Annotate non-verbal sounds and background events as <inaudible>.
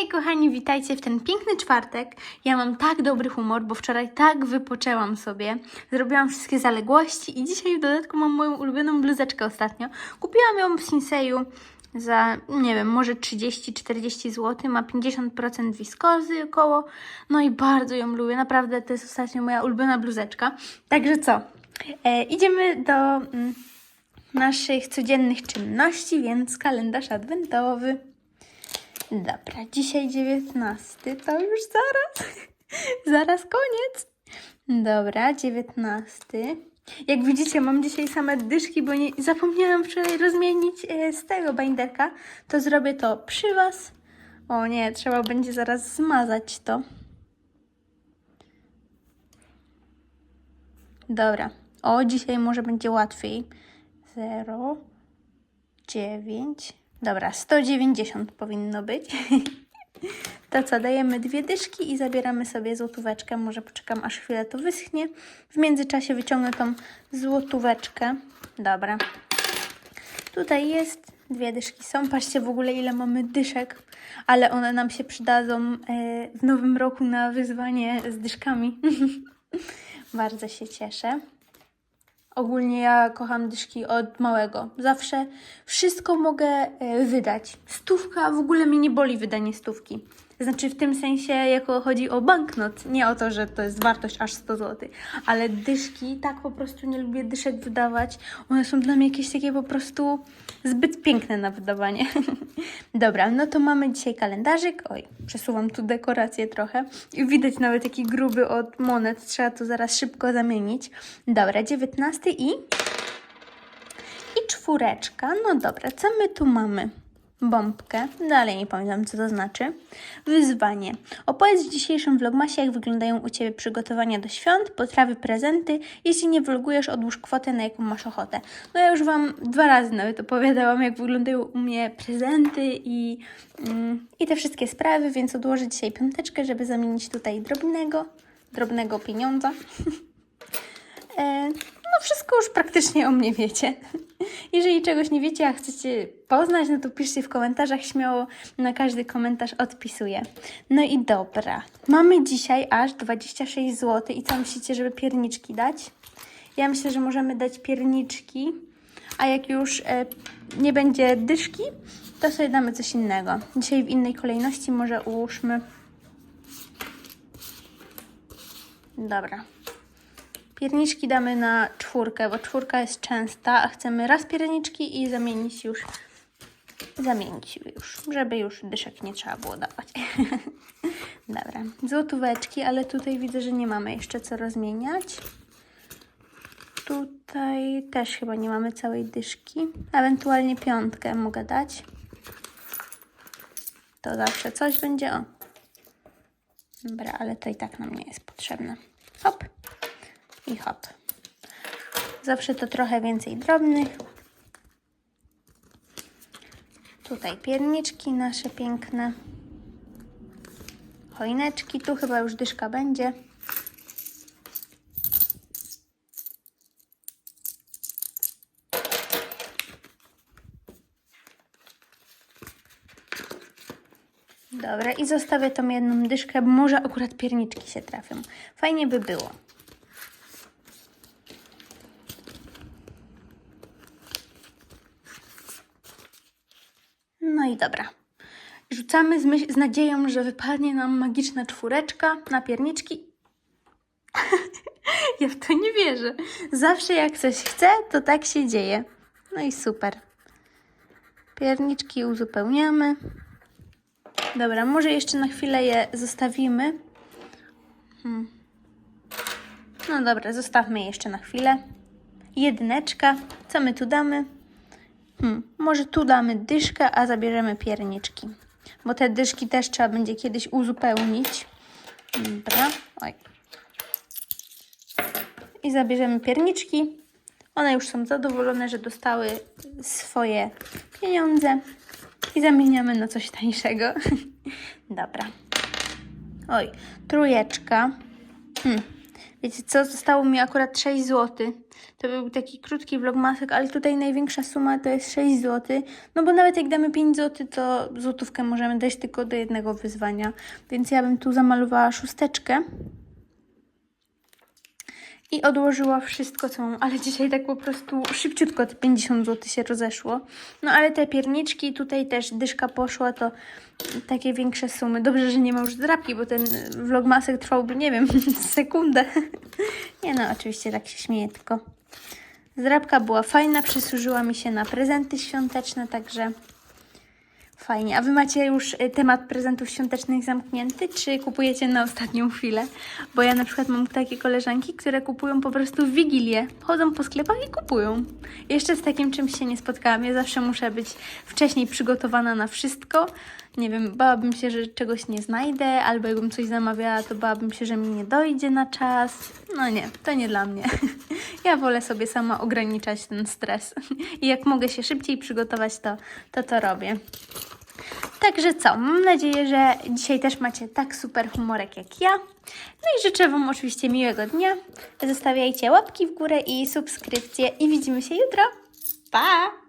Hej kochani, witajcie w ten piękny czwartek. Ja mam tak dobry humor, bo wczoraj tak wypoczęłam sobie. Zrobiłam wszystkie zaległości i dzisiaj w dodatku mam moją ulubioną bluzeczkę ostatnio. Kupiłam ją w Sinseju za, nie wiem, może 30-40 zł. Ma 50% wiskozy około. No i bardzo ją lubię. Naprawdę to jest ostatnio moja ulubiona bluzeczka. Także co? E, idziemy do... Mm, naszych codziennych czynności, więc kalendarz adwentowy. Dobra, dzisiaj 19, to już zaraz, <laughs> zaraz koniec. Dobra, 19. Jak widzicie, mam dzisiaj same dyszki, bo nie, zapomniałam wczoraj rozmienić e, z tego binderka. To zrobię to przy Was. O nie, trzeba będzie zaraz zmazać to. Dobra. O, dzisiaj może będzie łatwiej. 0, 9. Dobra, 190 powinno być. <laughs> To co, dajemy dwie dyszki i zabieramy sobie złotóweczkę. Może poczekam, aż chwilę to wyschnie. W międzyczasie wyciągnę tą złotóweczkę. Dobra. Tutaj jest, dwie dyszki są. Patrzcie w ogóle, ile mamy dyszek, ale one nam się przydadzą e, w nowym roku na wyzwanie z dyszkami. <laughs> Bardzo się cieszę. Ogólnie ja kocham dyszki od małego. Zawsze wszystko mogę e, wydać. Stówka w ogóle mnie nie boli wydanie stówki. Znaczy w tym sensie, jako chodzi o banknot, nie o to, że to jest wartość aż 100 zł, ale dyszki, tak po prostu nie lubię dyszek wydawać. One są dla mnie jakieś takie po prostu zbyt piękne na wydawanie. <laughs> Dobra, no to mamy dzisiaj kalendarzyk. Oj, przesuwam tu dekorację trochę. I widać nawet taki gruby od monet. Trzeba to zaraz szybko zamienić. Dobra, 19 i... I czwóreczka. No dobra, co my tu mamy? Bombkę. Dalej nie pamiętam, co to znaczy. Wyzwanie. Opowiedz w dzisiejszym vlogmasie, jak wyglądają u Ciebie przygotowania do świąt, potrawy, prezenty. Jeśli nie vlogujesz, odłóż kwotę, na jaką masz ochotę. No ja już Wam dwa razy nawet opowiadałam, jak wyglądają u mnie prezenty i, mm, i te wszystkie sprawy, więc odłożę dzisiaj piąteczkę, żeby zamienić tutaj drobnego, drobnego pieniądza. <laughs> E, wszystko już praktycznie o mnie wiecie. <laughs> Jeżeli czegoś nie wiecie, a chcecie poznać, no to piszcie w komentarzach śmiało. Na każdy komentarz odpisuję. No i dobra. Mamy dzisiaj aż 26 zł. I co myślicie, żeby pierniczki dać? Ja myślę, że możemy dać pierniczki, a jak już e, nie będzie dyszki, to sobie damy coś innego. Dzisiaj w innej kolejności może ułóżmy. Dobra. Pierniczki damy na czwórkę, bo czwórka jest częsta, a chcemy raz pierniczki i zamienić już, zamienić już, żeby już dyszek nie trzeba było dawać. <laughs> Dobra, złotóweczki, ale tutaj widzę, że nie mamy jeszcze co rozmieniać. Tutaj też chyba nie mamy całej dyszki. Ewentualnie piątkę mogę dać. To zawsze coś będzie. O. Dobra, ale to i tak nam nie jest potrzebne. Hop i hop. Zawsze to trochę więcej drobnych. Tutaj pierniczki nasze piękne. Choineczki. Tu chyba już dyszka będzie. Dobra, i zostawię tą jedną dyszkę, bo może akurat pierniczki się trafią. Fajnie by było. I dobra. Rzucamy z, myśl- z nadzieją, że wypadnie nam magiczna czwóreczka na pierniczki. <laughs> ja w to nie wierzę. Zawsze jak coś chcę, to tak się dzieje. No i super. Pierniczki uzupełniamy. Dobra, może jeszcze na chwilę je zostawimy. Hmm. No dobra, zostawmy je jeszcze na chwilę. Jedyneczka. Co my tu damy? Hmm, może tu damy dyszkę, a zabierzemy pierniczki. Bo te dyszki też trzeba będzie kiedyś uzupełnić. Dobra, oj. I zabierzemy pierniczki. One już są zadowolone, że dostały swoje pieniądze. I zamieniamy na coś tańszego. <laughs> Dobra. Oj, trójeczka. Hmm. Wiecie co, zostało mi akurat 6 zł. To był taki krótki vlogmasek, ale tutaj największa suma to jest 6 zł. No bo nawet jak damy 5 zł, to złotówkę możemy dać tylko do jednego wyzwania. Więc ja bym tu zamalowała szósteczkę. I odłożyła wszystko, co mam, ale dzisiaj tak po prostu szybciutko te 50 zł się rozeszło. No ale te pierniczki, tutaj też dyszka poszła, to takie większe sumy. Dobrze, że nie ma już zdrapki, bo ten vlogmasek trwałby, nie wiem, <laughs> sekundę. <laughs> Nie no, oczywiście tak się śmieję, tylko zdrapka była fajna, przysłużyła mi się na prezenty świąteczne, także fajnie. A Wy macie już y, temat prezentów świątecznych zamknięty, czy kupujecie na ostatnią chwilę? Bo ja na przykład mam takie koleżanki, które kupują po prostu w Wigilię. Chodzą po sklepach i kupują. Jeszcze z takim czymś się nie spotkałam. Ja zawsze muszę być wcześniej przygotowana na wszystko. Nie wiem, bałabym się, że czegoś nie znajdę, albo jakbym coś zamawiała, to bałabym się, że mi nie dojdzie na czas. No nie, to nie dla mnie. <laughs> Ja wolę sobie sama ograniczać ten stres. <laughs> I jak mogę się szybciej przygotować, to to, to robię. Także co, mam nadzieję, że dzisiaj też macie tak super humorek jak ja. No i życzę Wam oczywiście miłego dnia. Zostawiajcie łapki w górę i subskrypcje i widzimy się jutro. Pa!